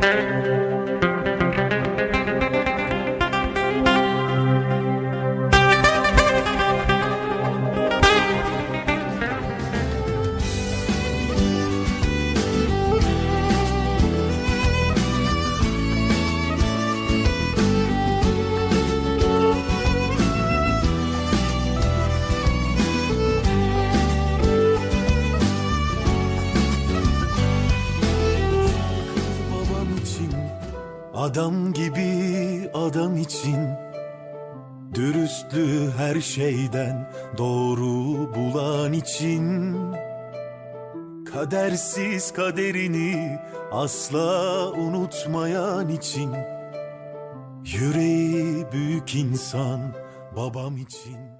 babam için Adam gibi adam için. Dürüstlüğü her şeyden doğru bulan için. Kadersiz kaderini asla unutmayan için. Yüreği büyük insan babam için